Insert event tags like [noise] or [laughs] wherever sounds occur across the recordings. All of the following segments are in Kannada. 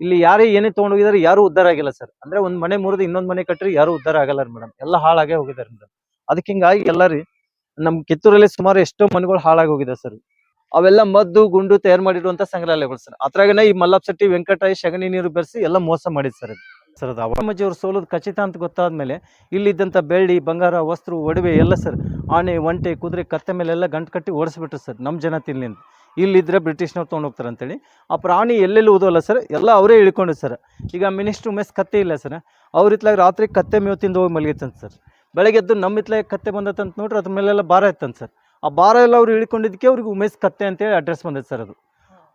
ಇಲ್ಲಿ ಯಾರೇ ಏನೇ ತಗೊಂಡೋಗಿದಾರೆ ಯಾರು ಉದ್ದಾರ ಆಗಿಲ್ಲ ಸರ್. ಅಂದ್ರೆ ಒಂದ್ ಮನೆ ಮುರಿದು ಇನ್ನೊಂದ್ ಮನೆ ಕಟ್ಟ್ರಿ ಯಾರು ಉದ್ದಾರ ಆಗಲ್ಲ ಮೇಡಮ್ ಎಲ್ಲ ಹಾಳಾಗೇ ಹೋಗಿದಾರೆ ಮೇಡಮ್ ಅದಕ್ಕೆ ಹಿಂಗಾಗಿ ಎಲ್ಲಾರಿ ನಮ್ ಕಿತ್ತೂರಲ್ಲಿ ಸುಮಾರು ಎಷ್ಟೋ ಮನೆಗಳು ಹಾಳಾಗಿ ಹೋಗಿದೆ ಸರ್. ಅವೆಲ್ಲ ಮದ್ದು, ಗುಂಡು ತಯಾರು ಮಾಡಿರುವಂತ ಸಂಗ್ರಹಾಲಯಗಳು ಸರ್. ಅದ್ರಾಗನೇ ಈ ಮಲ್ಲಪ್ಪ ಶೆಟ್ಟಿ ವೆಂಕಟಾಯ್ ಶಗಣಿ ನೀರು ಬೆರೆಸಿ ಎಲ್ಲ ಮೋಸ ಮಾಡಿದ್ ಸರ್ ಸರ್ ಅದು ಅವಮ್ಮಜ್ಜಿ ಅವ್ರು ಸೋಲೋದು ಖಚಿತ ಅಂತ ಗೊತ್ತಾದ್ಮೇಲೆ ಇಲ್ಲಿದ್ದಂತ ಬೆಳ್ಳಿ, ಬಂಗಾರ, ವಸ್ತ್ರ, ಒಡವೆ ಎಲ್ಲ ಸರ್ ಆನೆ, ಒಂಟೆ, ಕುದುರೆ, ಕತ್ತೆ ಮೇಲೆ ಎಲ್ಲ ಗಂಟು ಕಟ್ಟಿ ಓಡಿಸ್ಬಿಟ್ರು ಸರ್ ನಮ್ಮ ಜನ ತಿನ್ಲಿಂದ. ಇಲ್ಲಿದ್ರೆ ಬ್ರಿಟಿಷ್ನವ್ರು ತೊಗೊಂಡು ಹೋಗ್ತಾರೆ ಅಂತೇಳಿ. ಆ ಪ್ರಾಣಿ ಎಲ್ಲೆಲ್ಲಿ ಓದೋಲ್ಲ ಸರ್? ಎಲ್ಲ ಅವರೇ ಇಳ್ಕೊಂಡು ಸರ್. ಈಗ ಮಿನಿಸ್ಟ್ರು ಮೆಸ್ ಕತ್ತೆ ಇಲ್ಲ ಸರ್. ಅವ್ರ ಇತ್ಲಾಗ ರಾತ್ರಿ ಕತ್ತೆ ಮೇವು ತಿಂದು ಹೋಗಿ ಮಲಗಿತ್ತಂತ ಸರ್. ಬೆಳಗ್ಗೆ ಎದ್ದು ನಮ್ಮ ಇತ್ಲಾಗ ಕತ್ತೆ ಬಂದತ್ತಂತ ನೋಡ್ರಿ, ಅದ್ರ ಮೇಲೆಲ್ಲ ಭಾರ ಇತ್ತಂತ ಸರ್. ಆ ಭಾರ ಎಲ್ಲ ಅವ್ರು ಇಳ್ಕೊಂಡಿದ್ದಕ್ಕೆ ಅವ್ರಿಗೆ ಉಮೇಶ್ ಕತ್ತೆ ಅಂತೇಳಿ ಅಡ್ರೆಸ್ ಬಂದೈತೆ ಸರ್ ಅದು.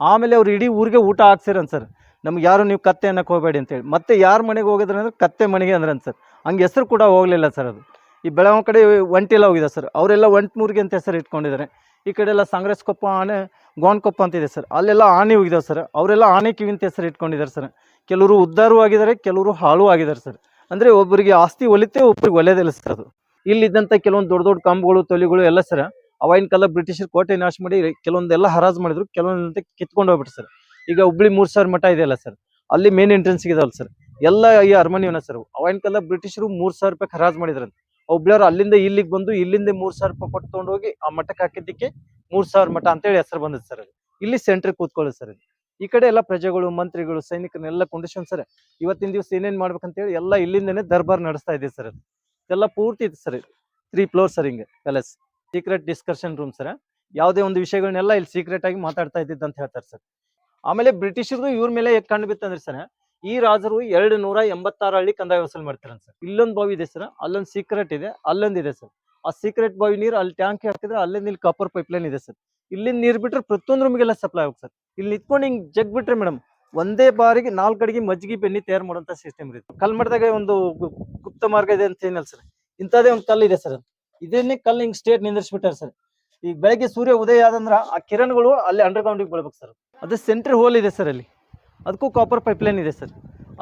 ಆಮೇಲೆ ಅವ್ರು ಇಡೀ ಊರಿಗೆ ಊಟ ಹಾಕ್ಸಿರಂತ ಸರ್. ನಮ್ಗೆ ಯಾರು ನೀವು ಕತ್ತೆ ಅನ್ನಕ್ಕೆ ಹೋಗಬೇಡಿ ಅಂತೇಳಿ. ಮತ್ತೆ ಯಾರ ಮನೆಗೆ ಹೋಗಿದ್ರೆ ಅಂದ್ರೆ ಕತ್ತೆ ಮನೆಗೆ ಅಂದ್ರಂತ ಸರ್. ಹಂಗೆ ಹೆಸರು ಕೂಡ ಹೋಗಲಿಲ್ಲ ಸರ್ ಅದು. ಈ ಬೆಳಗಾವಿ ಕಡೆ ಒಂಟಿಲ್ಲ ಹೋಗಿದೆ ಸರ್. ಅವರೆಲ್ಲ ಒಂಟ್ಮೂರಿಗೆ ಅಂತ ಹೆಸರು ಇಟ್ಕೊಂಡಿದ್ದಾರೆ. ಈ ಕಡೆ ಎಲ್ಲ ಸಾಂಗ್ರೆಸ್ ಕೊಪ್ಪ ಆನೆ ಗೋನ್ಕೊಪ್ಪ ಅಂತಿದೆ ಸರ್. ಅಲ್ಲೆಲ್ಲ ಆನೆ ಹೋಗಿದಾವೆ ಸರ್. ಅವರೆಲ್ಲ ಆನೆ ಕಿವಿ ಅಂತ ಹೆಸರು ಇಟ್ಕೊಂಡಿದ್ದಾರೆ ಸರ್. ಕೆಲವರು ಉದ್ಧಾರೂ ಆಗಿದ್ದಾರೆ, ಕೆಲವರು ಹಾಳು ಆಗಿದ್ದಾರೆ ಸರ್. ಅಂದರೆ ಒಬ್ಬರಿಗೆ ಆಸ್ತಿ ಒಲಿತೆ, ಒಬ್ಬರಿಗೆ ಒಲೆದಿಲ್ಲ ಸರ್ ಅದು. ಇಲ್ಲಿದ್ದಂಥ ಕೆಲವೊಂದು ದೊಡ್ಡ ದೊಡ್ಡ ಕಂಬಗಳು, ತೊಲಿಗಳು ಎಲ್ಲ ಸರ್, ಅವಾಗಿನ ಕಾಲ ಬ್ರಿಟಿಷರು ಕೋಟೆ ನಾಶ ಮಾಡಿ ಕೆಲವೊಂದೆಲ್ಲ ಹರಾಜು ಮಾಡಿದ್ರು, ಕೆಲವೊಂದಂತ ಕಿತ್ಕೊಂಡು ಹೋಗ್ಬಿಟ್ಟು ಸರ್. ಈಗ ಹುಬ್ಳಿ ಮೂರು ಸಾವಿರ ಮಠ ಇದೆಯಲ್ಲ ಸರ್. ಅಲ್ಲಿ ಮೇನ್ ಎಂಟ್ರೆನ್ಸ್ ಇದಾವಲ್ಲ ಸರ್. ಎಲ್ಲ ಈ ಅರಮನೆಯವನ್ನ ಸರ್. ಅವಾಗಿನ ಕಾಲ ಬ್ರಿಟಿಷರು ಮೂರ್ ಸಾವಿರ ರೂಪಾಯಿ ಹರಾಜು ಮಾಡಿದ್ರಂತೆ. ಹುಬ್ಳಿಯವ್ರು ಅಲ್ಲಿಂದ ಇಲ್ಲಿಗೆ ಬಂದು ಇಲ್ಲಿಂದ ಮೂರ್ ಸಾವಿರ ರೂಪಾಯಿ ಕೊಟ್ಟು ತಗೊಂಡೋಗಿ ಆ ಮಠಕ್ಕೆ ಹಾಕಿದ್ದಕ್ಕೆ ಮೂರ್ ಸಾವಿರ ಮಠ ಅಂತೇಳಿ ಹೆಸರು ಬಂದಿದೆ ಸರ್ ಇಲ್ಲಿ ಸೆಂಟ್ರಿಗೆ ಕೂತ್ಕೊಳ್ಳೋದು ಸರ್ ಈ ಕಡೆ ಎಲ್ಲ ಪ್ರಜೆಗಳು, ಮಂತ್ರಿಗಳು ಸೈನಿಕರನ್ನೆಲ್ಲ ಕುಂಡಿಸ್ಕೊಂಡು ಸರ್ ಇವತ್ತಿನ ದಿವಸ ಏನೇನ್ ಮಾಡ್ಬೇಕಂತೇಳಿ ಎಲ್ಲ ಇಲ್ಲಿಂದನೇ ದರ್ಬಾರ್ ನಡೆಸ್ತಾ ಇದೆ ಸರ್ ಎಲ್ಲ ಪೂರ್ತಿ ಇದೆ ಸರ್ ತ್ರೀ ಫ್ಲೋರ್ ಸರ್ ಹಿಂಗೆ palace secret discussion room sir ಯಾವುದೇ ಒಂದು ವಿಷಯಗಳನ್ನೆಲ್ಲ ಇಲ್ಲಿ ಸೀಕ್ರೆಟ್ ಆಗಿ ಮಾತಾಡ್ತಾ ಇದ್ದಿದ್ದಂತ ಹೇಳ್ತಾರೆ ಸರ್ ಆಮೇಲೆ ಬ್ರಿಟಿಷರ್ದು ಇವ್ರ ಮೇಲೆ ಕಂಡು ಬಿತ್ತಂದ್ರೆ ಸರ್ ಈ ರಾಜರು ಎರಡು ನೂರ ಎಂಬತ್ತಾರು ಹಳ್ಳಿ ಕಂದಾಯ ವಸೂಲ್ ಮಾಡ್ತಾರೆ ಸರ್. ಇಲ್ಲೊಂದು ಬಾವಿ ಇದೆ ಸರ್, ಅಲ್ಲೊಂದು ಸೀಕ್ರೆಟ್ ಇದೆ, ಅಲ್ಲೊಂದು ಇದೆ ಸರ್. ಆ ಸೀಕ್ರೆಟ್ ಬಾವಿ ನೀರು ಅಲ್ಲಿ ಟ್ಯಾಂಕ್ ಹಾಕಿದ್ರೆ ಅಲ್ಲಿಂದ ಇಲ್ಲಿ ಕಾಪರ್ ಪೈಪ್ ಲೈನ್ ಇದೆ ಸರ್. ಇಲ್ಲಿಂದ ನೀರು ಬಿಟ್ರೆ ಪ್ರತಿಯೊಂದು ರೂಮಿಗೆಲ್ಲ ಸಪ್ಲೈ ಆಗುತ್ತೆ ಸರ್. ಇಲ್ಲಿ ನಿಂತ್ಕೊಂಡು ಹಿಂಗೆ ಜಗ್ ಬಿಟ್ರೆ ಮೇಡಮ್ ಒಂದೇ ಬಾರಿಗೆ ನಾಲ್ಕು ಅಡಿಗೆ ಮಜ್ಜಿಗೆ ಬೆನ್ನಿ ತಯಾರು ಮಾಡುವಂತ ಸಿಸ್ಟಮ್ ಇರುತ್ತೆ ಕಲ್ಮಠದಾಗ ಒಂದು ಗುಪ್ತ ಮಾರ್ಗ ಇದೆ ಅಂತ ಏನಲ್ಲ ಸರ್. ಇಂಥದೇ ಒಂದು ಕಲ್ಲು ಇದೆ ಸರ್. ಇದನ್ನೇ ಕಲ್ಲು ಹಿಂಗೆ ಸ್ಟೇಟ್ ನಿಂದಿರ್ಸ್ಬಿಟ್ಟಾರೆ ಸರ್. ಈಗ ಬೆಳಗ್ಗೆ ಸೂರ್ಯ ಉದಯ ಆದಂದ್ರ ಆ ಕಿರಣಗಳು ಅಲ್ಲಿ ಅಂಡರ್ ಗ್ರೌಂಡಿಗೆ ಬೀಳ್ಬೇಕು ಸರ್. ಅದು ಸೆಂಟ್ರ್ ಹೋಲ್ ಇದೆ ಸರ್ ಅಲ್ಲಿ. ಅದಕ್ಕೂ ಕಾಪರ್ ಪೈಪ್ಲೈನ್ ಇದೆ ಸರ್.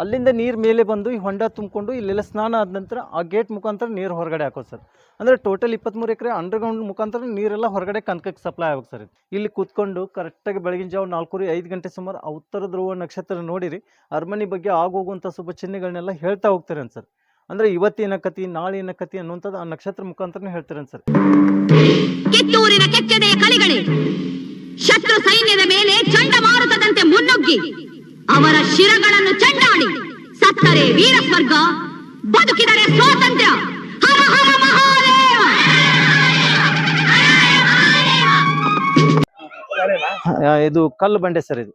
ಅಲ್ಲಿಂದ ನೀರು ಮೇಲೆ ಬಂದು ಈ ಹೊಂಡ ತುಂಬಿಕೊಂಡು ಇಲ್ಲೆಲ್ಲ ಸ್ನಾನ ಆದ ನಂತರ ಆ ಗೇಟ್ ಮುಖಾಂತರ ನೀರು ಹೊರಗಡೆ ಹಾಕೋದು ಸರ್. ಅಂದರೆ ಟೋಟಲ್ ಇಪ್ಪತ್ತ್ಮೂರು ಎಕರೆ ಅಂಡರ್ಗ್ರೌಂಡ್ ಮುಖಾಂತರ ನೀರೆಲ್ಲ ಹೊರಗಡೆ ಕನಕಕ್ಕೆ ಸಪ್ಲೈ ಆಗೋದು ಸರ್. ಇಲ್ಲಿ ಕೂತ್ಕೊಂಡು ಕರೆಕ್ಟಾಗಿ ಬೆಳಗಿನ ಜಾವ ನಾಲ್ಕೂರಿ ಐದು ಗಂಟೆ ಸುಮಾರು ಆ ಉತ್ತರ ಧ್ರುವ ನಕ್ಷತ್ರ ನೋಡಿರಿ, ಅರಮನೆ ಬಗ್ಗೆ ಆಗೋಗುವಂಥ ಶುಭ ಚಿಹ್ನೆಗಳನ್ನೆಲ್ಲ ಹೇಳ್ತಾ ಹೋಗ್ತಾರೆ ಸರ್. ಅಂದರೆ ಇವತ್ತಿನ ಕತಿ ನಾಳಿನ ಕತಿ ಅನ್ನುವಂಥದ್ದು ಆ ನಕ್ಷತ್ರ ಮುಖಾಂತರ ಹೇಳ್ತಾರೆ ಸರ್. ಶತ್ರು ಸೈನ್ಯದ ಮೇಲೆ ಚಂಡಮಾರುತದಂತೆ ಮುನ್ನುಗ್ಗಿ. ಅವರ ಶಿರಗಳನ್ನು ಚಂಡಾಡಿ ಸತ್ತರೆ ವೀರ ಸ್ವರ್ಗ ಬದುಕಿದರೆ ಸ್ವಾತಂತ್ರ್ಯ. ಹರ ಹರ ಮಹಾದೇವ! ಇದು ಕಲ್ಲು ಬಂಡೆ ಸರ್ ಇದು.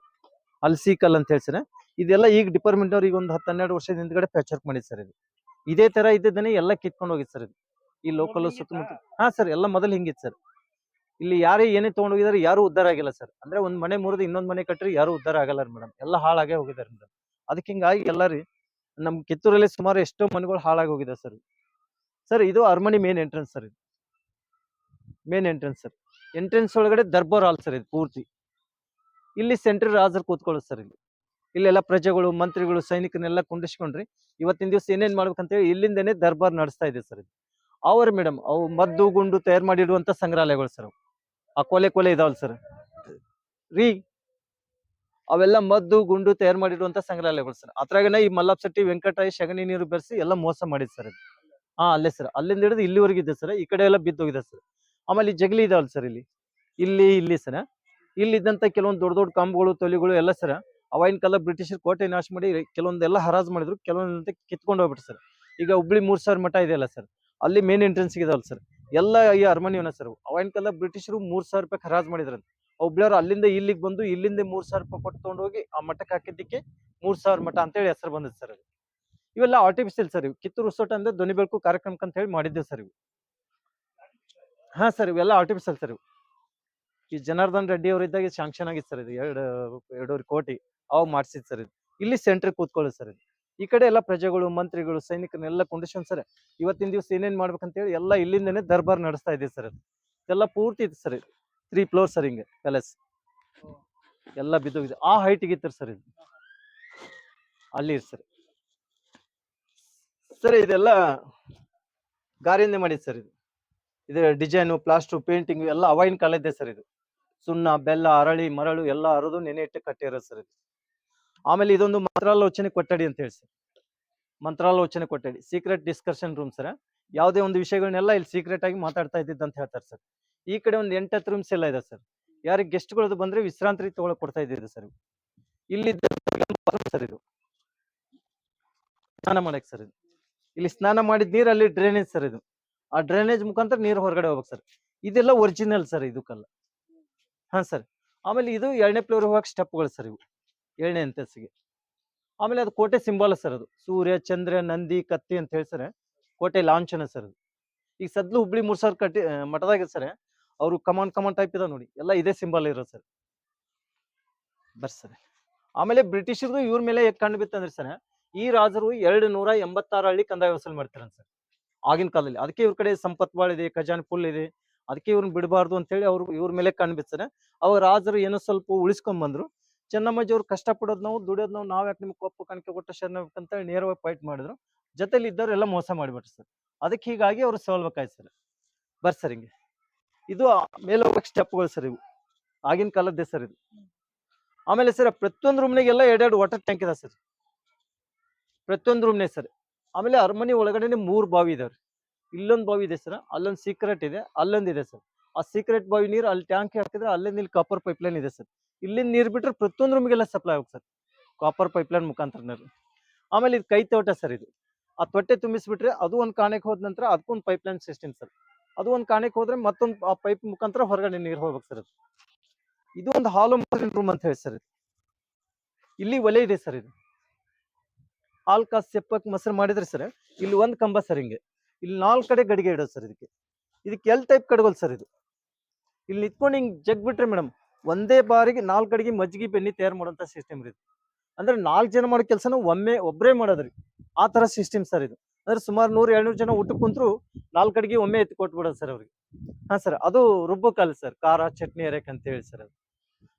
ಅಲ್ಸಿ ಕಲ್ಲು ಅಂತ ಹೇಳಿ ಸರ್. ಇದೆಲ್ಲ ಈಗ ಡಿಪಾರ್ಟ್ಮೆಂಟ್ ಅವ್ರು ಈಗ ಒಂದು ಹತ್ತು ಹನ್ನೆರಡು ವರ್ಷದ ಹಿಂದ್ಗಡೆ ಪ್ಯಾಚ್ ಮಾಡಿದ್ ಸರ್ ಇದು. ಇದೇ ತರ ಇದ್ದದನ್ನೇ ಎಲ್ಲ ಕಿತ್ಕೊಂಡು ಹೋಗಿದ್ ಸರ್ ಇದು. ಈ ಲೋಕಲ್ ಸುತ್ತಮುತ್ತ ಹಾ ಸರ್ ಎಲ್ಲ ಮೊದಲು ಹಿಂಗಿತ್ತು ಸರ್. ಇಲ್ಲಿ ಯಾರೇ ಏನೇ ತಗೊಂಡೋಗಿದಾರೆ ಯಾರು ಉದ್ದಾರ ಆಗಿಲ್ಲ ಸರ್. ಅಂದ್ರೆ ಒಂದ್ ಮನೆ ಮುರಿದು ಇನ್ನೊಂದ್ ಮನೆ ಕಟ್ಟ್ರಿ ಯಾರು ಉದ್ದಾರ ಆಗಲ್ಲ ಮೇಡಮ್ ಎಲ್ಲ ಹಾಳಾಗೇ ಹೋಗಿದಾರೆ ಮೇಡಮ್ ಅದಕ್ಕೆ ಹಿಂಗಾಗಿ ಎಲ್ಲಾರಿ ನಮ್ ಕಿತ್ತೂರಲ್ಲಿ ಸುಮಾರು ಎಷ್ಟೋ ಮನೆಗಳು ಹಾಳಾಗಿ ಹೋಗಿದೆ ಸರ್. ಸರ್, ಇದು ಅರಮನೆ ಮೇನ್ ಎಂಟ್ರೆನ್ಸ್ ಸರ್ ಇದು. Main entrance sir. ಎಂಟ್ರೆನ್ಸ್ ಒಳಗಡೆ ದರ್ಬಾರ್ ಹಾಲ್ ಸರ್ ಇದು ಪೂರ್ತಿ. ಇಲ್ಲಿ ಸೆಂಟ್ರಲ್ ರಾಜರು ಕೂತ್ಕೊಳ್ಳೋದು ಸರ್ ಇಲ್ಲಿ. ಇಲ್ಲೆಲ್ಲ ಪ್ರಜೆಗಳು, ಮಂತ್ರಿಗಳು, ಸೈನಿಕರನ್ನೆಲ್ಲ ಕುಂಡಿಸ್ಕೊಂಡ್ರಿ ಇವತ್ತಿನ ದಿವಸ ಏನೇನ್ ಮಾಡ್ಬೇಕಂತೇಳಿ ಇಲ್ಲಿಂದನೇ ದರ್ಬಾರ್ ನಡೆಸ್ತಾ ಇದೆ ಸರ್ ಇದು. ಅವ್ರ ಮೇಡಮ್ ಅವು ಮದ್ದು, ಗುಂಡು ತಯಾರು ಮಾಡಿಡುವಂತ ಸಂಗ್ರಹಾಲಯಗಳು ಸರ್ ಆ ಕೊಲೆ ಕೊಲೆ ಇದಾವಲ್ ಸರ್ ರೀ, ಅವೆಲ್ಲ ಮದ್ದು, ಗುಂಡು ತಯಾರು ಮಾಡಿರುವಂತ ಸಂಗ್ರಹಾಲಯಗಳು ಸರ್ ಅದ್ರಾಗನೇ ಈ ಮಲ್ಲಪ್ಪ ಶೆಟ್ಟಿ ಶಗಣಿ ನೀರು ಬೆರೆಸಿ ಎಲ್ಲ ಮೋಸ ಮಾಡಿದ್ ಸರ್ ಇದು ಹಾ, ಅಲ್ಲೇ ಸರ್ ಅಲ್ಲಿಂದ ಹಿಡಿದು ಇಲ್ಲಿವರೆಗೆ ಇದೆ ಸರ್ ಈ ಕಡೆ ಎಲ್ಲ ಬಿದ್ದೋಗಿದೆ ಸರ್ ಆಮೇಲೆ ಈ ಜಗಲಿ ಇದಾವಲ್ ಸರ್ ಇಲ್ಲಿ. ಇಲ್ಲಿ ಇಲ್ಲಿ ಸರ್ ಇಲ್ಲಿದ್ದಂತ ಕೆಲವೊಂದು ದೊಡ್ಡ ದೊಡ್ಡ ಕಂಬಗಳು, ತೊಲಿಗಳು ಎಲ್ಲ ಸರ್ ಅವಾಗಿನ ಕಾಲ ಬ್ರಿಟಿಷರು ಕೋಟೆ ನಾಶ ಮಾಡಿ ಕೆಲವೊಂದೆಲ್ಲ ಹರಾಜು ಮಾಡಿದ್ರು. ಕೆಲವೊಂದಂತ ಕಿತ್ಕೊಂಡು ಹೋಗ್ಬಿಟ್ಟು ಸರ್ ಈಗ ಹುಬ್ಳಿ ಮೂರ್ ಸಾವಿರ ಮಠ ಇದೆಯಲ್ಲ ಸರ್ ಅಲ್ಲಿ ಮೇನ್ ಎಂಟ್ರೆನ್ಸ್ ಇದಾವಲ್ ಸರ್ ಎಲ್ಲ ಈ ಅರಮನೆಯವನ್ನ ಸರ್ ಅವಾಗಿನ ಕಾಲ ಬ್ರಿಟಿಷರು ಮೂರ್ ಸಾವಿರ ರೂಪಾಯಿ ಖರಾಜ್ ಮಾಡಿದ್ರಂತೆ. ಹುಬ್ಳಿಯವ್ರು ಅಲ್ಲಿಂದ ಇಲ್ಲಿಗೆ ಬಂದು, ಇಲ್ಲಿಂದ ಮೂರ್ ಸಾವಿರ ರೂಪಾಯಿ ಕೊಟ್ಟು ತಗೊಂಡೋಗಿ ಆ ಮಠಕ್ಕೆ ಹಾಕಿದ್ದಕ್ಕೆ ಮೂರ್ ಸಾವಿರ ಮಠ ಅಂತೇಳಿ ಹೆಸರು ಬಂದಿದೆ ಸರ್ ಇವೆಲ್ಲ ಆರ್ಟಿಫಿಷಿಯಲ್ ಸರ್ ಇವು. ಕಿತ್ತೂರು ಉಸೋಟ ಅಂದ್ರೆ ಧ್ವನಿ ಬೆಳಕು ಕಾರ್ಯಕ್ರಮಕ್ಕೆ ಅಂತ ಹೇಳಿ ಮಾಡಿದ್ದೇವೆ ಸರ್ ಇವು. ಹಾ ಸರ್ ಇವೆಲ್ಲ ಆರ್ಟಿಫಿಷಿಯಲ್ ಸರ್ ಇವು. ಈ ಜನಾರ್ದನ್ ರೆಡ್ಡಿ ಅವರಿದ್ದಾಗ ಶಾಂಕ್ಷನ್ ಆಗಿತ್ತು ಸರ್ ಇದು. ಎರಡು, ಎರಡೂವರೆ ಕೋಟಿ ಅವಾಗ ಮಾಡ್ಸಿದ್ ಸರ್ ಇದು. ಇಲ್ಲಿ ಸೆಂಟ್ರಿಗೆ ಕೂತ್ಕೊಳ್ಳೋದು ಸರ್ ಇದು. ಈ ಕಡೆ ಎಲ್ಲ ಪ್ರಜೆಗಳು, ಮಂತ್ರಿಗಳು, ಸೈನಿಕರನ್ನೆಲ್ಲ ಕುಂಡಿಸ್ಕೊಂಡು ಸರ್ ಇವತ್ತಿನ ದಿವಸ ಏನೇನ್ ಮಾಡ್ಬೇಕಂತೇಳಿ ಎಲ್ಲ ಇಲ್ಲಿಂದನೇ ದರ್ಬಾರ್ ನಡೆಸ್ತಾ ಇದೆ ಸರ್. ಎಲ್ಲ ಪೂರ್ತಿ ಇದೆ ಸರ್. ತ್ರೀ ಫ್ಲೋರ್ ಸರ್ ಹಿಂಗೆ ಪ್ಯಾಲೇಸ್ ಎಲ್ಲ ಬಿದ್ದೋಗಿದೆ. ಆ ಹೈಟಿಗೆ ಇತ್ತು ಸರ್ ಇದು. ಅಲ್ಲಿ ಸರ್. ಸರ್ ಇದೆಲ್ಲ ಗಾರಿಯಿಂದ ಮಾಡಿದ್ ಸರ್ ಇದು. ಇದರ ಡಿಸೈನು ಪ್ಲಾಸ್ಟರ್ ಪೇಂಟಿಂಗ್ ಎಲ್ಲ ಕಾಲೇಜ್ ಕಾಲದ್ದೇ ಸರ್ ಇದು. ಸುಣ್ಣ, ಬೆಲ್ಲ, ಅರಳಿ, ಮರಳು ಎಲ್ಲ ಅರದು ನೆನೆ ಇಟ್ಟು ಕಟ್ಟಿರೋದು ಸರ್ ಇದು. ಆಮೇಲೆ ಇದೊಂದು ಮಂತ್ರಾಲೋಚನೆ ಕೊಠಡಿ ಅಂತ ಹೇಳಿ ಸರ್. ಮಂತ್ರಾಲೋಚನೆ ಕೊಠಡಿ ಸೀಕ್ರೆಟ್ ಡಿಸ್ಕಷನ್ ರೂಮ್ ಸರ್. ಯಾವುದೇ ಒಂದು ವಿಷಯಗಳನ್ನೆಲ್ಲ ಇಲ್ಲಿ ಸೀಕ್ರೆಟ್ ಆಗಿ ಮಾತಾಡ್ತಾ ಇದ್ದಿದ್ದು ಅಂತ ಹೇಳ್ತಾರೆ ಸರ್. ಈ ಕಡೆ ಒಂದು ಎಂಟತ್ತು ರೂಮ್ಸ್ ಎಲ್ಲ ಇದೆ ಸರ್. ಯಾರಿಗೆ ಗೆಸ್ಟ್ಗಳದ್ದು ಬಂದ್ರೆ ವಿಶ್ರಾಂತಿ ತಗೊಳಕ್ ಕೊಡ್ತಾ ಇದ್ದಿದ್ದು ಸರ್ ಇಲ್ಲಿ ಸರ್ ಇದು. ಸ್ನಾನ ಮಾಡಕ್ ಸರ್ ಇದು. ಇಲ್ಲಿ ಸ್ನಾನ ಮಾಡಿದ ನೀರು ಅಲ್ಲಿ ಡ್ರೈನೇಜ್ ಸರ್ ಇದು. ಆ ಡ್ರೈನೇಜ್ ಮುಖಾಂತರ ನೀರು ಹೊರಗಡೆ ಹೋಗ್ಬೇಕು ಸರ್. ಇದೆಲ್ಲ ಒರಿಜಿನಲ್ ಸರ್ ಇದಕ್ಕೆಲ್ಲ. ಹಾಂ ಸರ್. ಆಮೇಲೆ ಇದು ಎರಡನೇ ಫ್ಲೋರ್ ಹೋಗಕ್ಕೆ ಸ್ಟೆಪ್ಗಳು ಸರ್ ಇವು. ಏಳನೇ ಅಂತಸ್ತಿಗೆ. ಆಮೇಲೆ ಅದು ಕೋಟೆ ಸಿಂಬಲ್ ಸರ್ ಅದು. ಸೂರ್ಯ, ಚಂದ್ರ, ನಂದಿ, ಕತ್ತಿ ಅಂತ ಹೇಳಿ ಕೋಟೆ ಲಾಂಛನ ಸರ್ ಅದು. ಈಗ ಸದ್ಲು ಹುಬ್ಳಿ ಮೂರ್ಸಾರ್ ಕಟ್ಟಿ ಮಠದಾಗ ಸರ್, ಅವರು ಕಮಾನ್ ಕಮಾನ್ ಟೈಪ್ ಇದೆ ನೋಡಿ. ಎಲ್ಲ ಇದೇ ಸಿಂಬಲ್ ಇರೋದು ಸರ್. ಬರ್ಸರೆ ಸರ್. ಆಮೇಲೆ ಬ್ರಿಟಿಷರ್ದು ಇವ್ರ ಮೇಲೆ ಕಂಡು ಬಿತ್ತಂದ್ರೆ ಸರ್, ಈ ರಾಜರು ಎರಡು ನೂರ ಎಂಬತ್ತಾರು ಹಳ್ಳಿ ಕಂದಾಯ ವಸೂಲ್ ಮಾಡ್ತಾರಂತ ಸರ್. ಆಗಿನ ಕಾಲದಲ್ಲಿ. ಅದಕ್ಕೆ ಇವ್ರ ಕಡೆ ಸಂಪತ್ ಬಾಳ್ ಇದೆ, ಖಜಾನ್ ಫುಲ್ ಇದೆ. ಅದಕ್ಕೆ ಇವ್ರನ್ನ ಬಿಡಬಾರ್ದು ಅಂತೇಳಿ ಅವ್ರು ಇವ್ರ ಮೇಲೆ ಕಂಡು ಬಿತ್ತಾರೆ ಅವಾಗ ರಾಜರು ಏನೋ ಸ್ವಲ್ಪ ಉಳಿಸ್ಕೊಂಡ್ ಬಂದ್ರು. ಚೆನ್ನಮ್ಮಾಜಿ ಅವ್ರು ಕಷ್ಟ ನಾವು, ದುಡಿಯೋದ್ ನಾವು, ನಾವ್ ಯಾಕೆ ನಿಮ್ಗೆ ಕೊಪ್ಪು ಕಾಣಿಕೆ ಕೊಟ್ಟ ಶರಣ ಅಂತ ನೇರವಾಗಿ ಫೈಟ್ ಮಾಡಿದ್ರು. ಜೊತೆಲಿ ಇದ್ದವ್ರು ಎಲ್ಲ ಮೋಸ ಮಾಡಿಬಿಟ್ರು ಸರ್. ಅದಕ್ಕೆ ಹೀಗಾಗಿ ಅವ್ರು ಸೋಲ್ಬೇಕಾಯ್ತು ಸರ್. ಬರ್ ಸರ್ ಹಿಂಗೆ. ಇದು ಮೇಲೆ ಹೋಗಕ್ಕೆ ಸ್ಟೆಪ್ಗಳು ಸರ್ ಇವು. ಆಗಿನ ಕಾಲದ್ದೇ ಸರ್ ಇದು. ಆಮೇಲೆ ಸರ್ ಪ್ರತಿಯೊಂದು ರೂಮ್ನಾಗೆಲ್ಲ ಎರಡೆರಡು ವಾಟರ್ ಟ್ಯಾಂಕ್ ಇದೆ ಸರ್. ಪ್ರತಿಯೊಂದು ರೂಮ್ನೇ ಸರ್. ಆಮೇಲೆ ಅರಮನೆ ಒಳಗಡೆನೆ ಮೂರು ಬಾವಿ ಇದಾವೆ ಇಲ್ಲೊಂದು ಬಾವಿ ಇದೆ ಸರ್. ಅಲ್ಲೊಂದು ಸೀಕ್ರೆಟ್ ಇದೆ. ಅಲ್ಲೊಂದು ಇದೆ ಸರ್. ಆ ಸೀಕ್ರೆಟ್ ಬಾವಿ ನೀರು ಅಲ್ಲಿ ಟ್ಯಾಂಕ್ ಹಾಕಿದ್ರೆ ಅಲ್ಲಿಂದ ಇಲ್ಲಿ ಕಾಪರ್ ಪೈಪ್ಲೈನ್ ಇದೆ ಸರ್. ಇಲ್ಲಿಂದ ನೀರು ಬಿಟ್ಟರೆ ಪ್ರತಿಯೊಂದು ರೂಮಿಗೆಲ್ಲ ಸಪ್ಲೈ ಆಗುತ್ತೆ ಸರ್. ಕಾಪರ್ ಪೈಪ್ಲೈನ್ ಮುಖಾಂತರ ನೀರು. ಆಮೇಲೆ ಇದು ಕೈ ತೋಟ ಸರ್ ಇದು. ಆ ತೊಟ್ಟೆ ತುಂಬಿಸ್ಬಿಟ್ರೆ ಅದು ಒಂದು ಕಾಣೆಗೆ ಹೋದ ನಂತರ ಅದಕ್ಕೊಂದು ಪೈಪ್ ಲೈನ್ ಸಿಸ್ಟಮ್ ಸರ್. ಅದು ಒಂದು ಕಾಣೆಗೆ ಹೋದ್ರೆ ಮತ್ತೊಂದು ಆ ಪೈಪ್ ಮುಖಾಂತರ ಹೊರಗಡೆ ನೀರು ಹೋಗ್ಬೇಕು ಸರ್ ಇದು ಒಂದು ಹಾಲು ರೂಮ್ ಅಂತ ಹೇಳಿ ಸರ್ ಇದು. ಇಲ್ಲಿ ಒಲೆ ಇದೆ ಸರ್ ಇದು. ಹಾಲ್ ಕಾಸು ಸೆಪ್ಪಕ್ಕೆ ಮೊಸರು ಮಾಡಿದ್ರೆ ಸರ್, ಇಲ್ಲಿ ಒಂದು ಕಂಬ ಸರ್ ಹಿಂಗೆ. ಇಲ್ಲಿ ನಾಲ್ಕು ಕಡೆ ಗಡಿಗೆ ಇಡೋದು ಸರ್ ಇದಕ್ಕೆ. ಇದಕ್ಕೆ ಎಲ್ ಟೈಪ್ ಕಡಗೋಲ್ ಸರ್ ಇದು. ಇಲ್ಲಿ ನಿಂತ್ಕೊಂಡು ಹಿಂಗೆ ಜಗ್ ಬಿಟ್ರೆ ಮೇಡಮ್ ಒಂದೇ ಬಾರಿಗೆ ನಾಲ್ಕು ಅಡಿಗೆ ಮಜ್ಜಿಗೆ ಬೆನ್ನಿ ತಯಾರು ಮಾಡುವಂತ ಸಿಸ್ಟಮ್ ರೀ ಅಂದ್ರೆ ನಾಲ್ಕು ಜನ ಮಾಡೋ ಕೆಲಸನ ಒಮ್ಮೆ ಒಬ್ಬರೇ ಮಾಡೋದ್ರಿ. ಆ ತರ ಸಿಸ್ಟಮ್ ಸರ್ ಇದು. ಅಂದ್ರೆ ಸುಮಾರು ನೂರ, ಎರಡ್ನೂರು ಜನ ಊಟಕ್ಕೆ ಕುಂತ್ರು ನಾಲ್ಕು ಅಡಿಗೆ ಒಮ್ಮೆ ಎತ್ತಿ ಕೊಟ್ಬಿಡೋದು ಸರ್ ಅವ್ರಿಗೆ. ಹಾ ಸರ್ ಅದು ರುಬ್ಬಕ್ಕಲ್ಲ ಸರ್ ಖಾರ, ಚಟ್ನಿ ಎರಕ್ ಅಂತ ಹೇಳಿ ಸರ್ ಅದು.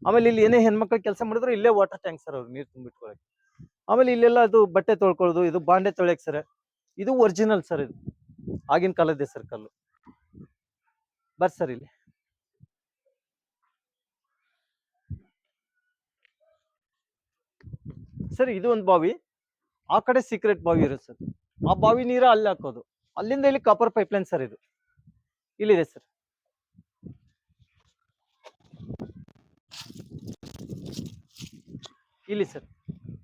ಆಮೇಲೆ ಇಲ್ಲಿ ಏನೇ ಹೆಣ್ಮಕ್ಳು ಕೆಲಸ ಮಾಡಿದ್ರು ಇಲ್ಲೇ ವಾಟರ್ ಟ್ಯಾಂಕ್ ಸರ್ ಅವ್ರು ನೀರು ತುಂಬಿಟ್ಕೊಳಕ್ಕೆ. ಆಮೇಲೆ ಇಲ್ಲೆಲ್ಲ ಅದು ಬಟ್ಟೆ ತೊಳ್ಕೊಳ್ಳೋದು, ಇದು ಬಾಂಡೆ ತೊಳೆಯಕ್ಕೆ ಸರ್ ಇದು ಒರಿಜಿನಲ್ ಸರ್ ಇದು. ಆಗಿನ ಕಾಲದ್ದೇ ಸರ್ ಕಲ್ಲು. ಬರ್ ಸರ್ ಇಲ್ಲಿ. ಸರ್, ಇದು ಒಂದು ಬಾವಿ. ಆ ಕಡೆ ಸೀಕ್ರೆಟ್ ಬಾವಿ ಇರೋದು ಸರ್. ಆ ಬಾವಿ ನೀರ ಅಲ್ಲಿ ಹಾಕೋದು. ಅಲ್ಲಿಂದ ಇಲ್ಲಿ ಕಾಪರ್ ಪೈಪ್ಲೈನ್ ಸರ್ ಇದು. ಇಲ್ಲಿದೆ ಸರ್. ಇಲ್ಲಿ ಸರ್.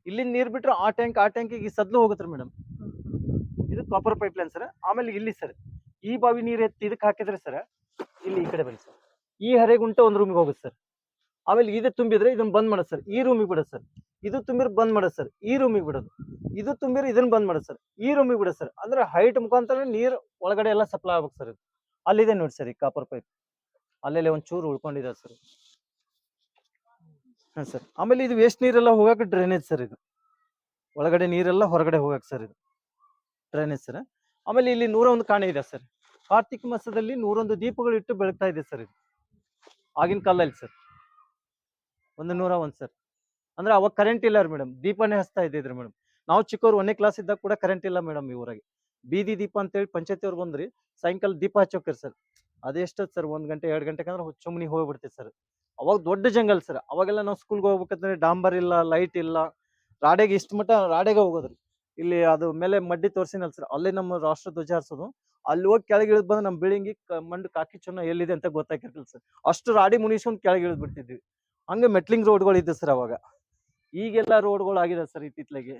ಇಲ್ಲಿ ನೀರು ಬಿಟ್ಟರೆ ಆ ಟ್ಯಾಂಕ್ ಆ ಟ್ಯಾಂಕಿಗೆ ಸದ್ಲು ಹೋಗುತ್ತೆ ಮೇಡಮ್ ಇದು ಕಾಪರ್ ಪೈಪ್ಲೈನ್ ಸರ್. ಆಮೇಲೆ ಇಲ್ಲಿ ಸರ್, ಈ ಬಾವಿ ನೀರು ಎತ್ತಿ ಇದಕ್ಕೆ ಹಾಕಿದ್ರೆ ಸರ್, ಇಲ್ಲಿ ಈ ಕಡೆ ಬನ್ನಿ ಸರ್. ಈ ಹರೆಗುಂಟ ಒಂದು ರೂಮಿಗೆ ಹೋಗುತ್ತೆ ಸರ್. ಆಮೇಲೆ ಇದು ತುಂಬಿದ್ರೆ ಇದನ್ನ ಬಂದ್ ಮಾಡೋದು ಸರ್. ಈ ರೂಮಿಗೆ ಬಿಡೋದು ಸರ್. ಇದು ತುಂಬಿರ್ ಬಂದ್ ಮಾಡೋದು ಸರ್. ಈ ರೂಮಿಗೆ ಬಿಡೋದು. ಇದು ತುಂಬಿರ್ ಇದನ್ನ ಬಂದ್ ಮಾಡೋದು ಸರ್. ಈ ರೂಮಿಗೆ ಬಿಡೋದು ಸರ್. ಅಂದ್ರೆ ಹೈಟ್ ಮುಖಾಂತರ ನೀರು ಒಳಗಡೆ ಎಲ್ಲ ಸಪ್ಲೈ ಆಗ್ಬೇಕು ಸರ್ ಇದು. ಅಲ್ಲಿದೆ ನೋಡಿ ಸರ್ ಈ ಕಾಪರ್ ಪೈಪ್ ಅಲ್ಲೆಲ್ಲ ಒಂದ್ ಚೂರು ಉಳ್ಕೊಂಡಿದೆ ಸರ್. ಹಾ ಸರ್. ಆಮೇಲೆ ಇದು ವೇಸ್ಟ್ ನೀರೆಲ್ಲ ಹೋಗಕ್ಕೆ ಡ್ರೈನೇಜ್ ಸರ್ ಇದು. ಒಳಗಡೆ ನೀರೆಲ್ಲ ಹೊರಗಡೆ ಹೋಗಕ್ಕೆ ಸರ್ ಇದು. Drainage sir. ಆಮೇಲೆ ಇಲ್ಲಿ ನೂರ ಒಂದು ಕಾಣೆ ಇದೆ ಸರ್. ಕಾರ್ತಿಕ ಮಾಸದಲ್ಲಿ ನೂರೊಂದು ದೀಪಗಳು ಇಟ್ಟು ಬೆಳಗ್ತಾ ಇದೆ ಸರ್ ಇದು. ಆಗಿನ ಕಾಲದಲ್ಲಿ ಸರ್. ಒಂದು ನೂರ ಒಂದ್ ಸರ್. ಅಂದ್ರೆ ಅವಾಗ ಕರೆಂಟ್ ಇಲ್ಲ ಮೇಡಮ್ ದೀಪನೇ ಹಚ್ತಾ ಇದ್ದಿದ್ರು ಮೇಡಮ್ ನಾವು ಚಿಕ್ಕವ್ರು ಒಂದೇ ಕ್ಲಾಸ್ ಇದ್ದಾಗ ಕೂಡ ಕರೆಂಟ್ ಇಲ್ಲ ಮೇಡಮ್ ಈ ಊರಾಗೆ. ಬೀದಿ ದೀಪ ಅಂತೇಳಿ ಪಂಚಾಯತಿ ಅವ್ರು ಬಂದ್ರಿ ಸಾಯಂಕಾಲ ದೀಪ ಹಚ್ಚೋಕ್ರಿ ಸರ್. ಅದೆಷ್ಟದ್ ಸರ್? ಒಂದ್ ಗಂಟೆ ಎರಡು ಗಂಟೆಗೆ ಅಂದ್ರೆ ಹುಚ್ಚುಮನಿ ಹೋಗ್ಬಿಡ್ತೀವಿ ಸರ್. ಅವಾಗ ದೊಡ್ಡ ಜಂಗಲ್ ಸರ್. ಅವಾಗೆಲ್ಲ ನಾವು ಸ್ಕೂಲ್ಗೆ ಹೋಗ್ಬೇಕಂದ್ರೆ ಡಾಂಬರ್ ಇಲ್ಲ ಲೈಟ್ ಇಲ್ಲ. ರಾಡೆಗೆ ಇಷ್ಟು ಮಟ್ಟ ರಾಡೆಗೆ ಹೋಗೋದ್ರಿ. ಇಲ್ಲಿ ಅದು ಮೇಲೆ ಮಡ್ಡಿ ತೋರ್ಸಿನಲ್ ಸರ್. ಅಲ್ಲಿ ನಮ್ಮ ರಾಷ್ಟ್ರ ಧ್ವಜ ಹಾರಿಸೋದು ಅಲ್ಲಿ ಹೋಗಿ ಕೆಳಗೆ ಇಳಿದ್ ಬಂದು ನಮ್ಮ ಬಿಳಿಂಗಿ ಮಂಡ್ ಕಾಕಿ ಚೊನ್ನ ಎಲ್ಲಿದೆ ಅಂತ ಗೊತ್ತಾಗಿರ್ತಿಲ್ಲ ಸರ್. ಅಷ್ಟು ರಾಡಿ ಮುನಿಸ್ಕೊಂಡು ಕೆಳಗೆ ಇಳಿದ್ ಬಿಡ್ತಿದ್ವಿ. ಹಂಗೆ ಮೆಟ್ಲಿಂಗ್ ರೋಡ್ಗಳು ಇದ್ದು ಸರ್ ಅವಾಗ. ಈಗೆಲ್ಲ ರೋಡ್ಗಳು ಆಗಿದೆ ಸರ್ ಇತ್ತಿತ್ಲೆಗೆ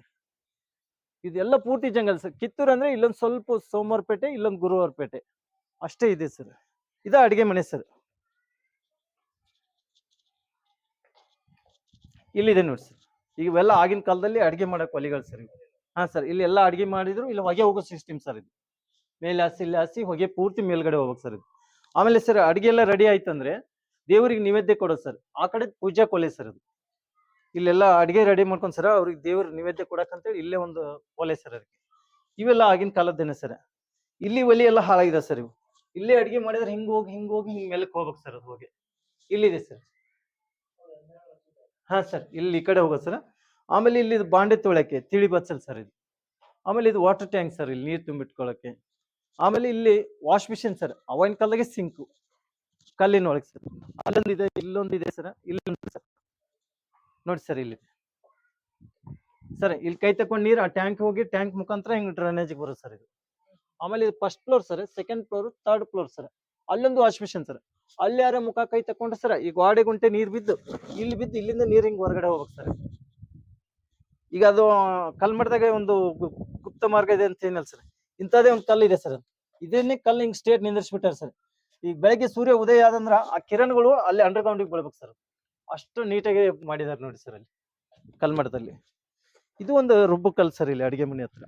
ಇದೆಲ್ಲ ಪೂರ್ತಿ ಜಂಗಲ್ ಸರ್. ಕಿತ್ತೂರು ಅಂದ್ರೆ ಇಲ್ಲೊಂದು ಸ್ವಲ್ಪ ಸೋಮವಾರಪೇಟೆ, ಇಲ್ಲೊಂದು ಗುರುವಾರಪೇಟೆ. ಅಷ್ಟೇ ಇದೆ ಸರ್. ಇದ ಅಡಿಗೆ ಮನೆ ಸರ್. ಇಲ್ಲಿದೆ ನೋಡಿ ಸರ್. ಇವೆಲ್ಲ ಆಗಿನ ಕಾಲದಲ್ಲಿ ಅಡಿಗೆ ಮಾಡಕ್ ಒಲಿಗಳು ಸರ್. ಹಾ ಸರ್, ಇಲ್ಲಿ ಎಲ್ಲ ಅಡಿಗೆ ಮಾಡಿದ್ರು, ಇಲ್ಲಿ ಹೊಗೆ ಹೋಗೋ ಸಿಸ್ಟಮ್ ಸರ್ ಇದು. ಮೇಲೆ ಹಾಸಿ ಇಲ್ಲಿ ಹಾಸಿ ಹೊಗೆ ಪೂರ್ತಿ ಮೇಲ್ಗಡೆ ಹೋಗ್ಬೇಕು ಸರ್ ಇದು. ಆಮೇಲೆ ಸರ್ ಅಡಿಗೆ ಎಲ್ಲ ರೆಡಿ ಆಯ್ತಂದ್ರೆ ದೇವರಿಗೆ ನೈವೇದ್ಯ ಕೊಡೋದು ಸರ್. ಆ ಕಡೆ ಪೂಜಾ ಕೊಲೆ ಸರ್ ಅದು. ಇಲ್ಲೆಲ್ಲ ಅಡಿಗೆ ರೆಡಿ ಮಾಡ್ಕೊಂಡ್ ಸರ್, ಅವ್ರಿಗೆ ದೇವ್ರ ನೈವೇದ್ಯ ಕೊಡಕಂತೇಳಿ ಇಲ್ಲೇ ಒಂದು ಒಲೆ ಸರ್ ಅದಕ್ಕೆ. ಇವೆಲ್ಲ ಆಗಿನ ಕಾಲದ್ದೇನೆ ಸರ್. ಇಲ್ಲಿ ಒಲಿ ಎಲ್ಲ ಹಾಳಾಗಿದೆ ಸರ್ ಇವು. ಇಲ್ಲೇ ಅಡಿಗೆ ಮಾಡಿದ್ರೆ ಹಿಂಗ್ ಹೋಗಿ ಹಿಂಗ್ ಹೋಗಿ, ಹಿಂಗ್ ಮೇಲಕ್ಕೆ ಹೋಗ್ಬೇಕು ಸರ್ ಅದು ಹೋಗಿ. ಇಲ್ಲಿದೆ ಸರ್. ಹಾ ಸರ್, ಇಲ್ಲಿ ಈ ಕಡೆ ಹೋಗೋದು ಸರ್. ಆಮೇಲೆ ಇಲ್ಲಿ ಬಾಂಡೆ ತೊಳಕ್ಕೆ ತಿಳಿ ಬಚ್ಚಲ್ ಸರ್ ಇದು. ಆಮೇಲೆ ಇದು ವಾಟರ್ ಟ್ಯಾಂಕ್ ಸರ್ ಇಲ್ಲಿ ನೀರು ತುಂಬಿಟ್ಕೊಳ್ಳೋಕೆ ಆಮೇಲೆ ಇಲ್ಲಿ ವಾಶ್ ಮಿಷಿನ್ ಸರ್, ಅವಾಗಿನ ಕಾಲದಾಗೆ ಸಿಂಕು. ಕಲ್ಲಿನ ಒಳಗೆ ಸರ್. ಅಲ್ಲೊಂದು ಇದೆ ಇಲ್ಲೊಂದು ಸರ್ ಇಲ್ಲೊಂದು ಸರ್. ನೋಡಿ ಸರ್ ಇಲ್ಲಿ. ಸರ್, ಇಲ್ಲಿ ಕೈ ತಕೊಂಡು ನೀರು, ಆ ಟ್ಯಾಂಕ್ ಹೋಗಿ ಟ್ಯಾಂಕ್ ಮುಖಾಂತರ ಹಿಂಗೆ ಡ್ರೈನೇಜ್ ಬರುತ್ತೆ ಸರ್ ಇದು. ಆಮೇಲೆ ಇದು first floor sir second floor third floor sir. ಅಲ್ಲೊಂದು ವಾಶ್ ಮಿಷನ್ ಸರ್. ಅಲ್ಲಿ ಯಾರ ಮುಖ ಕೈ ತಕೊಂಡ್ರೆ ಸರ್, ಈ ಗೋಡೆ ಗುಂಟೆ ನೀರು ಬಿದ್ದು, ಇಲ್ಲಿ ಬಿದ್ದು, ಇಲ್ಲಿಂದ ನೀರು ಹಿಂಗೆ ಹೊರಗಡೆ ಹೋಗ್ಬೇಕು ಸರ್. ಈಗ ಅದು ಕಲ್ಮಠದಾಗ ಒಂದು ಗುಪ್ತ ಮಾರ್ಗ ಇದೆ ಅಂತ ಏನಲ್ಲ ಸರ್. ಇಂಥದೇ ಒಂದು ಕಲ್ಲು ಇದೆ ಸರ್. ಇದನ್ನೇ ಕಲ್ಲು ಹಿಂಗೆ ಸ್ಟೇಟ್ ನಿಂದಿರ್ಸ್ಬಿಟ್ಟಾರೆ ಸರ್. ಈಗ ಬೆಳಗ್ಗೆ ಸೂರ್ಯ ಉದಯ ಆದಂದ್ರ ಆ ಕಿರಣಗಳು ಅಲ್ಲಿ ಅಂಡರ್ ಗ್ರೌಂಡಿಗೆ ಬೀಳ್ಬೇಕು ಸರ್ ಅಷ್ಟು ನೀಟಾಗಿ ಮಾಡಿದಾರೆ ನೋಡಿ ಸರ್ ಅಲ್ಲಿ, ಕಲ್ಮಠದಲ್ಲಿ. ಇದು ಒಂದು ರುಬ್ಬು ಕಲ್ಲು ಸರ್ ಇಲ್ಲಿ ಅಡಿಗೆ ಮನೆ ಹತ್ರ.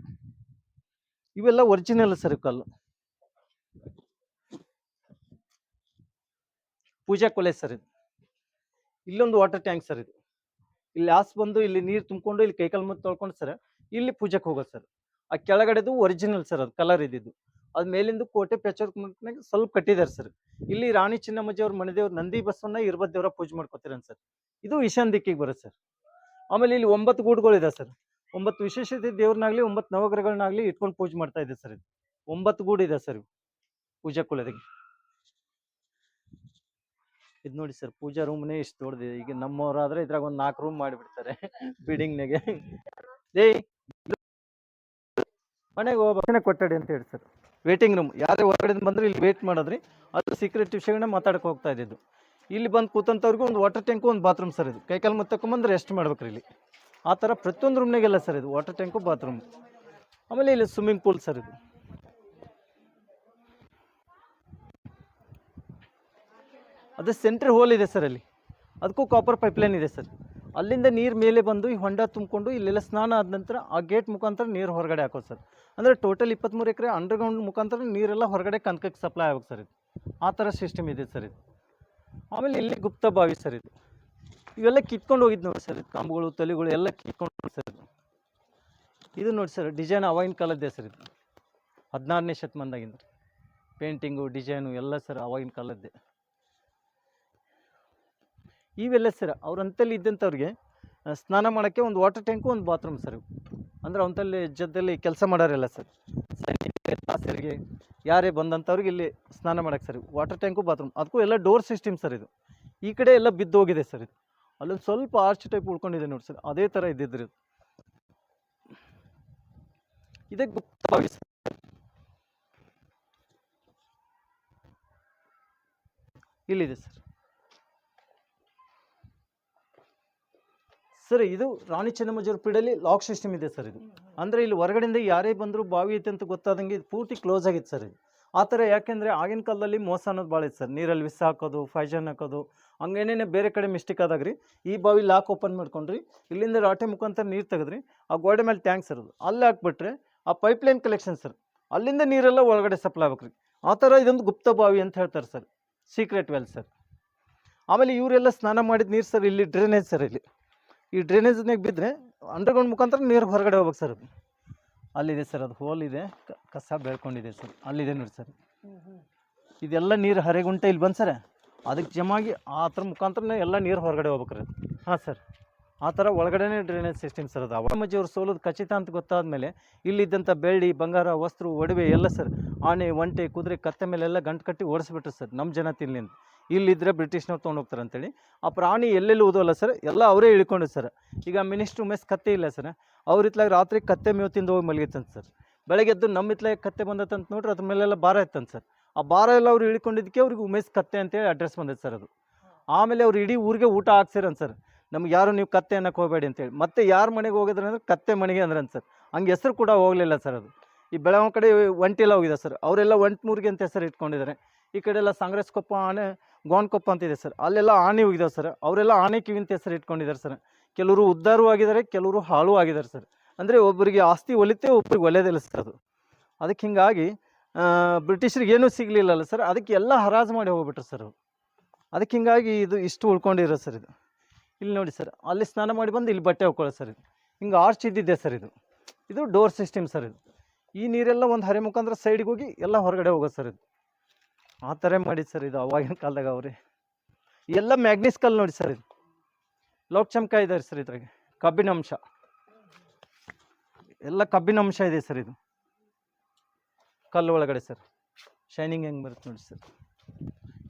ಇವೆಲ್ಲ ಒರಿಜಿನಲ್ ಸರ್ ಕಲ್ಲು. ಪೂಜಾ ಕೊಲೆ ಸರ್ ಇದು. ಇಲ್ಲೊಂದು ವಾಟರ್ ಟ್ಯಾಂಕ್ ಸರ್ ಇದು. ಇಲ್ಲಿ ಆಸ್ ಬಂದು ಇಲ್ಲಿ ನೀರು ತುಂಬಿಕೊಂಡು ಇಲ್ಲಿ ಕೈಕಾಲು ಮುಂದೆ ತೊಳ್ಕೊಂಡು ಸರ್ ಇಲ್ಲಿ ಪೂಜೆಗೆ ಹೋಗೋದು ಸರ್ ಆ ಕೆಳಗಡೆದು ಒರಿಜಿನಲ್ ಸರ್ ಅದು ಕಲರ್ ಇದ್ದಿದ್ದು. ಅದ್ ಮೇಲಿಂದ ಕೋಟೆ ಪೆಚರ್ ಸ್ವಲ್ಪ ಕಟ್ಟಿದ್ದಾರೆ ಸರ್ ಇಲ್ಲಿ ರಾಣಿ ಚಿನ್ನಮ್ಮಜ್ಜಿ ಅವ್ರ ಮನೆದೇವ್ರ ನಂದಿ ಬಸವನ್ನ ಇರ್ಬತ್ ದೇವ್ರ ಪೂಜೆ ಮಾಡ್ಕೊತಿರನ್ ಸರ್ ಇದು ಈಶಾನ್ ದಿಕ್ಕಿಗೆ ಬರುತ್ತೆ ಸರ್ ಆಮೇಲೆ ಇಲ್ಲಿ ಒಂಬತ್ತು ಗೂಡುಗಳಿದೆ ಸರ್ ಒಂಬತ್ತು ವಿಶೇಷತೆ ದೇವ್ರನ್ನಾಗ್ಲಿ ಒಂಬತ್ತು ನವಗ್ರಹಗಳನ್ನಾಗ್ಲಿ ಇಟ್ಕೊಂಡು ಪೂಜೆ ಮಾಡ್ತಾ ಇದೆ ಸರ್ ಇದು ಒಂಬತ್ತು ಗೂಡು ಇದೆ ಸರ್ ಪೂಜಾ ಕುಲದಿಗೆ. ಇದು ನೋಡಿ ಸರ್ ಪೂಜಾ ರೂಮ್ನೇ ಇಷ್ಟು ದೊಡ್ಡದಿದೆ ಈಗ ನಮ್ಮವರಾದ್ರೆ ಇದ್ರಾಗ ಒಂದು ನಾಲ್ಕು ರೂಮ್ ಮಾಡಿಬಿಡ್ತಾರೆ [laughs] ಬಿಲ್ಡಿಂಗ್ನಾಗೆ ಏಯ್, ಮನೆಗೆ ಹೋಗ್ಬೇಕು ಕೊಟ್ಟಡಿ ಅಂತ ಹೇಳಿ ಸರ್ ವೇಟಿಂಗ್ ರೂಮ್ ಯಾರೇ ಹೊರಗಡೆ ಬಂದ್ರೆ ಇಲ್ಲಿ ವೇಟ್ ಮಾಡಿದ್ರಿ. ಅದು ಸೀಕ್ರೆಟ್ ವಿಷಯಗಳನ್ನ ಮಾತಾಡಕ್ಕೆ ಹೋಗ್ತಾ ಇದ್ದಿದ್ದು. ಇಲ್ಲಿ ಬಂದು ಕೂತಂಥವ್ರಿಗೂ ಒಂದು ವಾಟರ್ ಟ್ಯಾಂಕು ಒಂದು ಬಾತ್ರೂಮ್ ಸರ್ ಇದು. ಕೈಕಾಲು ಮುತ್ತಕೊಂಬಂದ್ರೆ ರೆಸ್ಟ್ ಮಾಡ್ಬೇಕ್ರಿ ಇಲ್ಲಿ. ಆ ಥರ ಪ್ರತಿಯೊಂದು ರೂಮ್ನಾಗೆಲ್ಲ ಸರ್ ಇದು. ವಾಟರ್ ಟ್ಯಾಂಕು ಬಾತ್ರೂಮ್ ಆಮೇಲೆ ಇಲ್ಲಿ ಸ್ವಿಮ್ಮಿಂಗ್ ಪೂಲ್ ಸರ್ ಇದು. ಅದು ಸೆಂಟ್ರ್ ಹೋಲ್ ಇದೆ ಸರ್ ಅಲ್ಲಿ. ಅದಕ್ಕೂ ಕಾಪರ್ ಪೈಪ್ಲೈನ್ ಇದೆ ಸರ್. ಅಲ್ಲಿಂದ ನೀರು ಮೇಲೆ ಬಂದು ಈ ಹೊಂಡ ತುಂಬಿಕೊಂಡು ಇಲ್ಲೆಲ್ಲ ಸ್ನಾನ ಆದ ನಂತರ ಆ ಗೇಟ್ ಮುಖಾಂತರ ನೀರು ಹೊರಗಡೆ ಹಾಕೋದು ಸರ್. ಅಂದರೆ ಟೋಟಲ್ ಇಪ್ಪತ್ತ್ಮೂರು ಎಕರೆ ಅಂಡರ್ಗ್ರೌಂಡ್ ಮುಖಾಂತರ ನೀರೆಲ್ಲ ಹೊರಗಡೆ ಕನಕಕ್ಕೆ ಸಪ್ಲೈ ಆಗೋದು ಸರ್ ಇದು. ಆ ಥರ ಸಿಸ್ಟಮ್ ಇದೆ ಸರ್ ಇದು. ಆಮೇಲೆ ಇಲ್ಲಿ ಗುಪ್ತ ಬಾವಿ ಸರ್ ಇದು. ಇವೆಲ್ಲ ಕಿತ್ಕೊಂಡು ಹೋಗಿದ್ದು ನೋಡಿ ಸರ್ ಇದು. ಕಂಬಗಳು, ತಲೆಗಳು ಎಲ್ಲ ಕಿತ್ಕೊಂಡು ಸರ್ ಇದು. ಇದು ನೋಡಿ ಸರ್ ಡಿಸೈನ್ ಅವಾಗಿನ ಕಾಲದ್ದೇ ಸರ್ ಇದು. ಹದಿನಾರನೇ ಶತಮಾನದಾಗಿಂದ. ಪೇಂಟಿಂಗು ಡಿಸೈನು ಎಲ್ಲ ಸರ್ ಅವಾಗಿನ ಕಾಲದ್ದೇ. ಇವೆಲ್ಲ ಸರ್ ಅವ್ರ ಅಂತಲ್ಲಿ ಇದ್ದಂಥವ್ರಿಗೆ ಸ್ನಾನ ಮಾಡೋಕ್ಕೆ ಒಂದು ವಾಟರ್ ಟ್ಯಾಂಕು ಒಂದು ಬಾತ್ರೂಮ್ ಸರ್ ಅಂದ್ರೆ ಅವಂತಲ್ಲಿ ಜೊತೆಲಿ ಕೆಲಸ ಮಾಡೋರೆಲ್ಲ ಸರ್. ಸರಿಗೆ ಯಾರೇ ಬಂದಂಥವ್ರಿಗೆ ಇಲ್ಲಿ ಸ್ನಾನ ಮಾಡೋಕ್ಕೆ ಸರ್ ವಾಟರ್ ಟ್ಯಾಂಕು ಬಾತ್ರೂಮ್ ಅದಕ್ಕೂ ಎಲ್ಲ ಡೋರ್ ಸಿಸ್ಟಮ್ ಸರ್ ಇದು. ಈ ಕಡೆ ಎಲ್ಲ ಬಿದ್ದು ಹೋಗಿದೆ ಸರ್ ಇದು. ಅಲ್ಲೊಂದು ಸ್ವಲ್ಪ ಆರ್ಚ್ ಟೈಪ್ ಉಳ್ಕೊಂಡಿದೆ ನೋಡಿ ಸರ್. ಅದೇ ಥರ ಇದ್ದಿದ್ರು ಇದು. ಇದೇ ಗುಪ್ತ ಬಾವಿ ಸರ್. ಇಲ್ಲಿದೆ ಸರ್. ಸರ್, ಇದು ರಾಣಿ ಚೆನ್ನಮ್ಮಜ್ಜರ ಪೀಡಲ್ಲಿ ಲಾಕ್ ಸಿಸ್ಟಮ್ ಇದೆ ಸರ್ ಇದು. ಅಂದರೆ ಇಲ್ಲಿ ಹೊರಗಡೆಯಿಂದ ಯಾರೇ ಬಂದರೂ ಬಾವಿ ಐತೆ ಅಂತ ಗೊತ್ತಾದಂಗೆ ಪೂರ್ತಿ ಕ್ಲೋಸ್ ಆಗಿತ್ತು ಸರ್ ಇದು. ಆ ಥರ ಯಾಕೆಂದರೆ ಆಗಿನ ಕಾಲದಲ್ಲಿ ಮೋಸ ಅನ್ನೋದು ಭಾಳ ಇತ್ತು ಸರ್. ನೀರಲ್ಲಿ ವಿಸ್ ಹಾಕೋದು ಫೈಜನ್ ಹಾಕೋದು ಹಂಗೇನೇನೆ ಬೇರೆ ಕಡೆ ಮಿಸ್ಟೇಕ್ ಆದಾಗ ರೀ ಈ ಬಾವಿ ಲಾಕ್ ಓಪನ್ ಮಾಡ್ಕೊಂಡ್ರಿ, ಇಲ್ಲಿಂದ ರಾಟೆ ಮುಖಾಂತರ ನೀರು ತೆಗೆದ್ರಿ, ಆ ಗೋಡೆ ಮೇಲೆ ಟ್ಯಾಂಕ್ ಸರ್ ಅದು. ಅಲ್ಲಿ ಹಾಕ್ಬಿಟ್ರೆ ಆ ಪೈಪ್ಲೈನ್ ಕಲೆಕ್ಷನ್ ಸರ್. ಅಲ್ಲಿಂದ ನೀರೆಲ್ಲ ಒಳಗಡೆ ಸಪ್ಲೈ ಆಗ್ಬೇಕು ರೀ ಆ ಥರ ಇದೊಂದು ಗುಪ್ತ ಬಾವಿ ಅಂತ ಹೇಳ್ತಾರೆ ಸರ್. Secret well sir. ಆಮೇಲೆ ಇವರೆಲ್ಲ ಸ್ನಾನ ಮಾಡಿದ ನೀರು ಸರ್, ಇಲ್ಲಿ ಡ್ರೈನೇಜ್ ಸರ್ ಇಲ್ಲಿ. ಈ ಡ್ರೈನೇಜ್ನಾಗ ಬಿದ್ದರೆ ಅಂಡರ್ಗ್ರೌಂಡ್ ಮುಖಾಂತರ ನೀರು ಹೊರಗಡೆ ಹೋಗ್ಬೇಕು ಸರ್ ಅಲ್ಲಿದೆ ಸರ್ ಅದು ಹೋಲ್ ಇದೆ. ಕಸ ಬೆಳ್ಕೊಂಡಿದೆ ಸರ್ ಅಲ್ಲಿದೆ ನೋಡಿ ಸರ್ ಇದೆಲ್ಲ ನೀರು ಹರೆಗುಂಟೆ ಇಲ್ಲಿ ಬಂದು ಸರ್ ಅದಕ್ಕೆ ಜಮಾಗಿ ಆ ಥರ ಮುಖಾಂತರ ಎಲ್ಲ ನೀರು ಹೊರಗಡೆ ಹೋಗ್ಬೇಕ್ರಿ ಹಾಂ ಸರ್ ಆ ಥರ ಒಳಗಡೆನೇ ಡ್ರೈನೇಜ್ ಸಿಸ್ಟಮ್ ಸರ್ ಅದು ಅವಾಮಜ್ಜಿ ಅವ್ರು ಸೋಲೋದು ಖಚಿತ ಅಂತ ಗೊತ್ತಾದ ಮೇಲೆ ಇಲ್ಲಿದ್ದಂಥ ಬೆಳ್ಳಿ, ಬಂಗಾರ, ವಸ್ತ್ರ, ಒಡವೆ ಎಲ್ಲ ಸರ್ ಆನೆ, ಒಂಟೆ, ಕುದುರೆ, ಕತ್ತೆ ಮೇಲೆಲ್ಲ ಗಂಟು ಕಟ್ಟಿ ಓಡಿಸ್ಬಿಟ್ರು ಸರ್ ನಮ್ಮ ಜನ ತಿನ್ಲಿ ಅಂತ ಇಲ್ಲಿದ್ರೆ ಬ್ರಿಟಿಷ್ನವ್ರು ತೊಗೊಂಡು ಹೋಗ್ತಾರೆ ಅಂತೇಳಿ. ಆ ಪ್ರಾಣಿ ಎಲ್ಲೆಲ್ಲಿ ಓದೋಲ್ಲ ಸರ್? ಎಲ್ಲ ಅವರೇ ಇಳ್ಕೊಂಡು ಸರ್. ಈಗ ಮಿನಿಸ್ಟ್ರು ಮೆಸ್ ಕತ್ತೆ ಇಲ್ಲ ಸರ್. ಅವ್ರ ಇತ್ಲಾಗ ರಾತ್ರಿ ಕತ್ತೆ ಮೇವು ತಿಂದು ಹೋಗಿ ಮಲಗಿತ್ತಂತ ಸರ್. ಬೆಳಗ್ಗೆ ಎದ್ದು ನಮ್ಮ ಇತ್ಲಾಗ ಕತ್ತೆ ಬಂದತ್ತಂತ ನೋಡ್ರಿ ಅದ್ರ ಮೇಲೆಲ್ಲ ಭಾರ ಇತ್ತಂತ ಸರ್. ಆ ಭಾರ ಎಲ್ಲ ಅವ್ರು ಇಳ್ಕೊಂಡಿದ್ದಕ್ಕೆ ಅವ್ರಿಗೆ ಉಮೇಶ್ ಕತ್ತೆ ಅಂತೇಳಿ ಅಡ್ರೆಸ್ ಬಂದೈತೆ ಸರ್ ಅದು. ಆಮೇಲೆ ಅವ್ರು ಇಡೀ ಊರಿಗೆ ಊಟ ಹಾಕ್ಸಿರಂತ ಸರ್. ನಮ್ಗೆ ಯಾರು ನೀವು ಕತ್ತೆ ಅನ್ನಕ್ಕೆ ಹೋಗಬೇಡಿ ಅಂತೇಳಿ. ಮತ್ತೆ ಯಾರ ಮನೆಗೆ ಹೋಗಿದ್ರೆ ಅಂದ್ರೆ ಕತ್ತೆ ಮನೆಗೆ ಅಂದ್ರಂತ ಸರ್. ಹಂಗೆ ಹೆಸರು ಕೂಡ ಹೋಗಲಿಲ್ಲ ಸರ್ ಅದು. ಈ ಬೆಳಗಾವಿ ಕಡೆ ಒಂಟಿಲ್ಲ ಹೋಗಿದೆ ಸರ್. ಅವರೆಲ್ಲ ಒಂಟ್ಮೂರಿಗೆ ಅಂತ ಹೆಸರು ಇಟ್ಕೊಂಡಿದ್ದಾರೆ. ಈ ಕಡೆ ಎಲ್ಲ ಸಾಂಗ್ರೆಸ್ ಕೊಪ್ಪ, ಆನೆ ಗೋನ್ಕೊಪ್ಪ ಅಂತಿದೆ ಸರ್. ಅಲ್ಲೆಲ್ಲ ಆನೆ ಹೋಗಿದಾವೆ ಸರ್. ಅವರೆಲ್ಲ ಆನೆ ಕಿವಿ ಅಂತ ಹೆಸರು ಇಟ್ಕೊಂಡಿದ್ದಾರೆ ಸರ್. ಕೆಲವರು ಉದ್ದಾರೂ ಆಗಿದ್ದಾರೆ ಕೆಲವರು ಹಾಳು ಆಗಿದ್ದಾರೆ ಸರ್. ಅಂದರೆ ಒಬ್ಬರಿಗೆ ಆಸ್ತಿ ಒಲಿತೆ ಒಬ್ಬರಿಗೆ ಒಲೆಯದಿಲ್ಲ ಸರ್ ಅದು. ಅದಕ್ಕೆ ಹಿಂಗಾಗಿ ಬ್ರಿಟಿಷರಿಗೆ ಏನೂ ಸಿಗಲಿಲ್ಲಲ್ಲ ಸರ್. ಅದಕ್ಕೆ ಎಲ್ಲ ಹರಾಜು ಮಾಡಿ ಹೋಗ್ಬಿಟ್ರು ಸರ್ ಅದಕ್ಕೆ ಹಿಂಗಾಗಿ ಇದು ಇಷ್ಟು ಉಳ್ಕೊಂಡಿರೋ ಸರ್ ಇದು. ಇಲ್ಲಿ ನೋಡಿ ಸರ್, ಅಲ್ಲಿ ಸ್ನಾನ ಮಾಡಿ ಬಂದು ಇಲ್ಲಿ ಬಟ್ಟೆ ಹಾಕೊಳ್ಳೋ ಸರ್ ಇದು. ಹಿಂಗೆ ಆರ್ಚ್ ಇದ್ದಿದ್ದೆ ಸರ್ ಇದು. ಇದು ಡೋರ್ ಸಿಸ್ಟಮ್ ಸರ್ ಇದು. ಈ ನೀರೆಲ್ಲ ಒಂದು ಹರಿ ಮುಖಾಂತರ ಸೈಡ್ಗೆ ಹೋಗಿ ಎಲ್ಲ ಹೊರಗಡೆ ಹೋಗೋದು ಸರ್ ಇದು. ಆ ಥರ ಮಾಡಿದ್ದು ಸರ್ ಇದು ಅವಾಗಿನ ಕಾಲದಾಗ ಅವ್ರಿ. ಎಲ್ಲ ಮ್ಯಾಗ್ನಿಸ್ ಕಲ್ಲು ನೋಡಿ ಸರ್ ಇದು. ಲೋಟ್ ಚಮಕ ಇದೆ ಸರ್ ಇದ್ರಾಗೆ. ಕಬ್ಬಿನ ಅಂಶ. ಎಲ್ಲ ಕಬ್ಬಿನ ಅಂಶ ಇದೆ ಸರ್ ಇದು. ಕಲ್ಲು ಒಳಗಡೆ ಸರ್. ಶೈನಿಂಗ್ ಹೆಂಗೆ ಬರುತ್ತೆ ನೋಡಿ ಸರ್.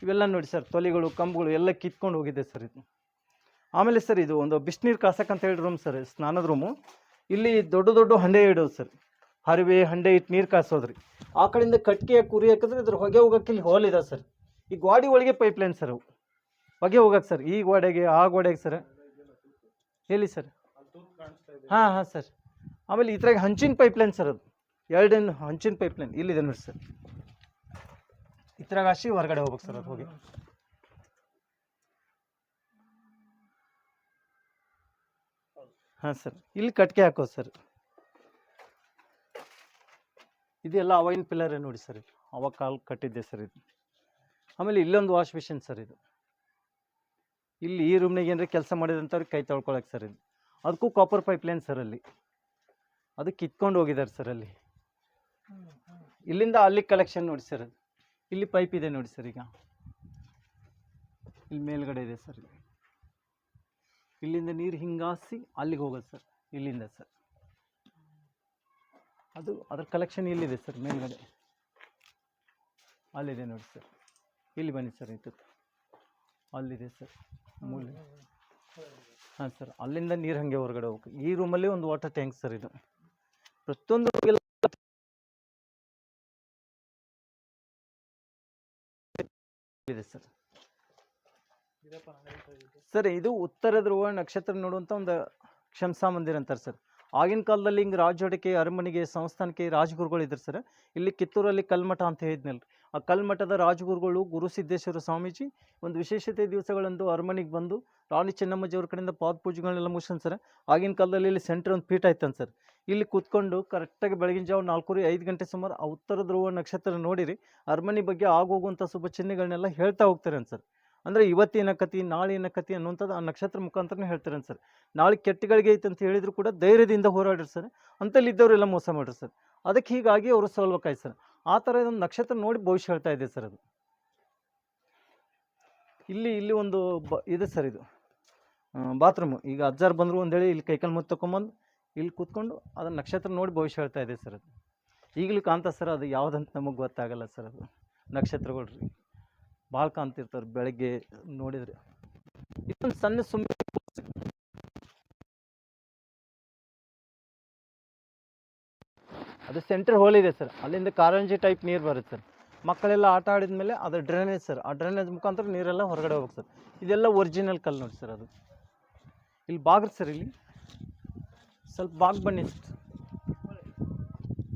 ಇವೆಲ್ಲ ನೋಡಿ ಸರ್, ತೊಲಿಗಳು, ಕಂಬುಗಳು ಎಲ್ಲ ಕಿತ್ಕೊಂಡು ಹೋಗಿದೆ ಸರ್ ಇದು. ಆಮೇಲೆ ಸರ್ ಇದು ಒಂದು ಬಿಸಿನೀರು ಕಾಸಕ್ಕೆ ಅಂತ ಹೇಳಿ ರೂಮ್ ಸರ್, ಸ್ನಾನದ ರೂಮು ಇಲ್ಲಿ ದೊಡ್ಡ ದೊಡ್ಡ ಹಂಡೆ ಇಡೋದು ಸರ್. ಹರಿವೆ, ಹಂಡೆ ಇಟ್ಟು ನೀರು ಕಾಸೋದ್ರಿ. ಆ ಕಡೆಯಿಂದ ಕಟ್ಟಿಗೆ ಕುರಿ ಹಾಕಿದ್ರೆ ಇದ್ರ ಹೊಗೆ ಹೋಗಕ್ಕೆ ಇಲ್ಲಿ ಹೋಲ್ ಇದೆ ಸರ್. ಈ ಗ್ವಾಡಿ ಒಳಗೆ ಪೈಪ್ ಲೈನ್ ಸರ್ ಅವು. ಹೊಗೆ ಹೋಗಕ್ಕೆ ಸರ್, ಈ ಗೋಡೆಗೆ ಆ ಗೋಡೆಗೆ ಸರ್. ಹೇಳಿ ಸರ್? ಹಾಂ ಹಾಂ ಸರ್. ಆಮೇಲೆ ಇದ್ರಾಗ ಹಂಚಿನ ಪೈಪ್ ಲೈನ್ ಸರ್ ಅದು. ಎರಡೇನು ಹಂಚಿನ ಪೈಪ್ ಲೈನ್ ಇಲ್ಲಿದೆ ನೋಡಿ ಸರ್. ಇದ್ರಾಗ ಹಾಸಿ ಹೊರಗಡೆ ಹೋಗ್ಬೇಕು ಸರ್ ಅದು ಹೋಗಿ. ಹಾಂ ಸರ್. ಇಲ್ಲಿ ಕಟ್ಗೆ ಹಾಕೋದು ಸರ್. ಇದೆಲ್ಲ ಅವಾಗಿನ ಪಿಲ್ಲರೇ ನೋಡಿ ಸರ್ ಇದು. ಅವಾಗ ಕಾಲು ಕಟ್ಟಿದ್ದೆ ಸರ್ ಇದು. ಆಮೇಲೆ ಇಲ್ಲೊಂದು ವಾಶ್ ಮಿಷಿನ್ ಸರ್ ಇದು. ಇಲ್ಲಿ ಈ ರೂಮ್ನಾಗ ಏನಾರ ಕೆಲಸ ಮಾಡಿದಂಥವ್ರಿಗೆ ಕೈ ತೊಳ್ಕೊಳಕ್ಕೆ ಸರ್ ಇದು. ಅದಕ್ಕೂ ಕಾಪರ್ ಪೈಪ್ ಲೈನ್ ಸರ್ ಅಲ್ಲಿ. ಅದು ಕಿತ್ಕೊಂಡು ಹೋಗಿದ್ದಾರೆ ಸರ್ ಅಲ್ಲಿ. ಇಲ್ಲಿಂದ ಅಲ್ಲಿ ಕಲೆಕ್ಷನ್ ನೋಡಿ ಸರ್ ಅದು ಇಲ್ಲಿ ಪೈಪ್ ಇದೆ ನೋಡಿ ಸರ್ ಈಗ. ಇಲ್ಲಿ ಮೇಲ್ಗಡೆ ಇದೆ ಸರ್ ಇಲ್ಲಿಂದ ನೀರು ಹಿಂಗಾಸಿ ಅಲ್ಲಿಗೆ ಹೋಗೋದು ಸರ್. ಇಲ್ಲಿಂದ ಸರ್. ಅದು ಅದರ ಕಲೆಕ್ಷನ್ ಇಲ್ಲಿದೆ ಸರ್ ಮೇಲ್ಗಡೆ. ಅಲ್ಲಿದೆ ನೋಡಿ ಸರ್ ಇಲ್ಲಿ ಬನ್ನಿ ಸರ್ ಇತ್ತು ಅಲ್ಲಿದೆ ಸರ್ ಮೂಲೆ. ಹಾಂ ಸರ್ ಅಲ್ಲಿಂದ ನೀರು ಹಾಗೆ ಹೊರಗಡೆ ಹೋಗ್ಬೇಕು ಈ ರೂಮಲ್ಲಿ ಒಂದು ವಾಟರ್ ಟ್ಯಾಂಕ್ ಸರ್ ಇದು. ಪ್ರತಿಯೊಂದು ಇದೆ ಸರ್ ಸರ್ ಇದು ಉತ್ತರ ಧ್ರುವ ನಕ್ಷತ್ರ ನೋಡುವಂಥ ಒಂದು ಕ್ಷಮಸಾ ಮಂದಿರ ಅಂತಾರೆ ಸರ್ ಆಗಿನ ಕಾಲದಲ್ಲಿ ಹಿಂಗೆ ರಾಜೋಡಿಕೆ ಅರಮನೆಗೆ ಸಂಸ್ಥಾನಕ್ಕೆ ರಾಜಗುರುಗಳು ಇದ್ರು ಸರ್. ಇಲ್ಲಿ ಕಿತ್ತೂರಲ್ಲಿ ಕಲ್ಮಠ ಅಂತ ಹೇಳಿದ್ನಲ್ಲ ಆ ಕಲ್ಮಠದ ರಾಜಗುರುಗಳು ಗುರು ಸಿದ್ದೇಶ್ವರ ಸ್ವಾಮೀಜಿ ಒಂದು ವಿಶೇಷತೆ ದಿವಸಗಳಂದು ಅರಮನೆಗೆ ಬಂದು ರಾಣಿ ಚೆನ್ನಮ್ಮಜಿಯವ್ರ ಕಡೆಯಿಂದ ಪಾದ ಪೂಜೆಗಳನ್ನೆಲ್ಲ ಮುಗಿಸ್ತಾನೆ ಸರ್. ಆಗಿನ ಕಾಲದಲ್ಲಿ ಇಲ್ಲಿ ಸೆಂಟ್ರ್ ಒಂದು ಪೀಠ ಇತ್ತಂತ ಸರ್. ಇಲ್ಲಿ ಕೂತ್ಕೊಂಡು ಕರೆಕ್ಟಾಗಿ ಬೆಳಗಿನ ಜಾವ ನಾಲ್ಕೂವರೆ ಐದು ಗಂಟೆ ಸುಮಾರು ಆ ಉತ್ತರ ಧ್ರುವ ನಕ್ಷತ್ರ ನೋಡಿರಿ. ಅರಮನೆ ಬಗ್ಗೆ ಆಗೋಗುವಂಥ ಶುಭ ಚಿಹ್ನೆಗಳನ್ನೆಲ್ಲ ಹೇಳ್ತಾ ಹೋಗ್ತಾರೆ ಸರ್. ಅಂದರೆ ಇವತ್ತಿನ ಕತಿ ನಾಳಿನ ಕತಿ ಅನ್ನುವಂಥದ್ದು ಆ ನಕ್ಷತ್ರ ಮುಖಾಂತರನೇ ಹೇಳ್ತಾರೆ ಸರ್. ನಾಳೆ ಕೆಟ್ಟಗಳಿಗೆ ಐತೆ ಅಂತ ಹೇಳಿದ್ರು ಕೂಡ ಧೈರ್ಯದಿಂದ ಹೋರಾಡ್ರಿ ಸರ್. ಅಂತಲ್ಲಿ ಇದ್ದವರೆಲ್ಲ ಮೋಸ ಮಾಡ್ರಿ ಸರ್. ಅದಕ್ಕೆ ಹೀಗಾಗಿ ಅವರು ಸೋಲ್ಬೇಕಾಯ್ತು ಸರ್. ಆ ಥರ ಒಂದು ನಕ್ಷತ್ರ ನೋಡಿ ಭವಿಷ್ಯ ಹೇಳ್ತಾ ಇದೆ ಸರ್ ಅದು. ಇಲ್ಲಿ ಇಲ್ಲಿ ಒಂದು ಬ, ಇದೆ ಸರ್ ಇದು. ಬಾತ್ರೂಮು ಈಗ ಅಜ್ಜಾರ್ ಬಂದರು ಹೇಳಿ ಇಲ್ಲಿ ಕೈಕಲ್ ಮುತ್ತು ತೊಗೊಂಬಂದು ಇಲ್ಲಿ ಕೂತ್ಕೊಂಡು ಅದನ್ನ ನಕ್ಷತ್ರ ನೋಡಿ ಭವಿಷ್ಯ ಹೇಳ್ತಾ ಇದೆ ಸರ್ ಅದು. ಈಗಲೂ ಕಾಣ್ತಾ ಸರ್ ಅದು ಯಾವುದಂತ ನಮಗೆ ಗೊತ್ತಾಗಲ್ಲ ಸರ್ ಅದು. ನಕ್ಷತ್ರಗಳು ರೀ ಭಾಳ ಕಾಣ್ತಿರ್ತಾರೆ ಬೆಳಗ್ಗೆ ನೋಡಿದ್ರೆ. ಇದೊಂದು ಸಣ್ಣ ಸುಮ್ಮನೆ ಅದು ಸೆಂಟ್ರ್ ಹೋಲ್ ಇದೆ ಸರ್. ಅಲ್ಲಿಂದ ಕಾರಂಜಿ ಟೈಪ್ ನೀರು ಬರುತ್ತೆ ಸರ್. ಮಕ್ಕಳೆಲ್ಲ ಆಟ ಆಡಿದ ಮೇಲೆ ಅದು ಡ್ರೈನೇಜ್ ಸರ್. ಆ ಡ್ರೈನೇಜ್ ಮುಖಾಂತರ ನೀರೆಲ್ಲ ಹೊರಗಡೆ ಹೋಗುತ್ತೆ ಸರ್ ಇದೆಲ್ಲ ಒರಿಜಿನಲ್ ಕಲ್ಲು ನೋಡಿ ಸರ್ ಅದು. ಇಲ್ಲಿ ಬಾಗ್ರಿ ಸರ್ ಇಲ್ಲಿ. ಸ್ವಲ್ಪ ಬಾಗ್ ಬನ್ನಿ ಸರ್.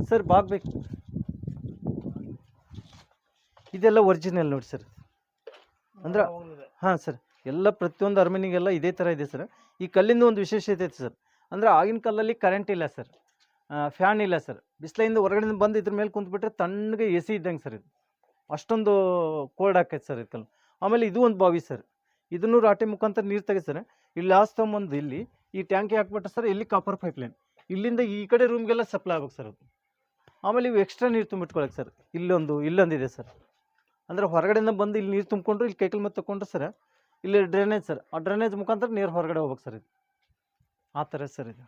ಸರ್ ಬಾಗ್ಬೇಕು ಇದೆಲ್ಲ ಒರಿಜಿನಲ್ ನೋಡಿ ಸರ್. ಅಂದ್ರೆ ಹಾಂ ಸರ್ ಎಲ್ಲ ಪ್ರತಿಯೊಂದು ಅರಮನೆಗೆಲ್ಲ ಇದೇ ಥರ ಇದೆ ಸರ್. ಈ ಕಲ್ಲಿಂದ ಒಂದು ವಿಶೇಷತೆ ಐತೆ ಸರ್. ಅಂದ್ರೆ ಆಗಿನ ಕಾಲದಲ್ಲಿ ಕರೆಂಟ್ ಇಲ್ಲ ಸರ್. ಫ್ಯಾನ್ ಇಲ್ಲ ಸರ್. ಬಿಸಿಲಿಂದ ಹೊರಗಡೆಯಿಂದ ಬಂದು ಇದ್ರ ಮೇಲೆ ಕುಂತ್ಬಿಟ್ರೆ ತಣ್ಣಗೆ ಎ ಸಿ ಇದ್ದಂಗೆ ಸರ್ ಇದು. ಅಷ್ಟೊಂದು ಕೋಲ್ಡ್ ಆಕೈತೆ ಸರ್ ಇದು ಆಮೇಲೆ ಇದು ಒಂದು ಬಾವಿ ಸರ್. ಇದನ್ನು ರಾಟೆ ಮುಖಾಂತರ ನೀರು ತೆಗೆ ಸರ್. ಇಲ್ಲಿ ಲಾಸ್ಟ್ ತೊಗೊಂಬಂದು ಇಲ್ಲಿ ಈ ಟ್ಯಾಂಕಿ ಹಾಕ್ಬಿಟ್ರೆ ಸರ್ ಇಲ್ಲಿ ಕಾಪರ್ ಪೈಪ್ ಲೈನ್ ಇಲ್ಲಿಂದ ಈ ಕಡೆ ರೂಮ್ಗೆಲ್ಲ ಸಪ್ಲೈ ಆಗ್ಬೇಕು ಸರ್ ಅದು. ಆಮೇಲೆ ಇವು ಎಕ್ಸ್ಟ್ರಾ ನೀರು ತುಂಬಿಟ್ಕೊಳಕ್ಕೆ ಸರ್. ಇಲ್ಲೊಂದು ಇಲ್ಲೊಂದಿದೆ ಸರ್. ಅಂದರೆ ಹೊರಗಡೆಯಿಂದ ಬಂದು ಇಲ್ಲಿ ನೀರು ತುಂಬಿಕೊಂಡ್ರು ಇಲ್ಲಿ ಕೈಕಲ್ ಮತ್ತೆ ತಗೊಂಡ್ರೆ ಸರ್. ಇಲ್ಲಿ ಡ್ರೈನೇಜ್ ಸರ್. ಆ ಡ್ರೈನೇಜ್ ಮುಖಾಂತರ ನೀರು ಹೊರಗಡೆ ಹೋಗ್ಬೇಕು ಸರ್ ಇದು. ಆ ಥರ ಸರ್ ಇದು.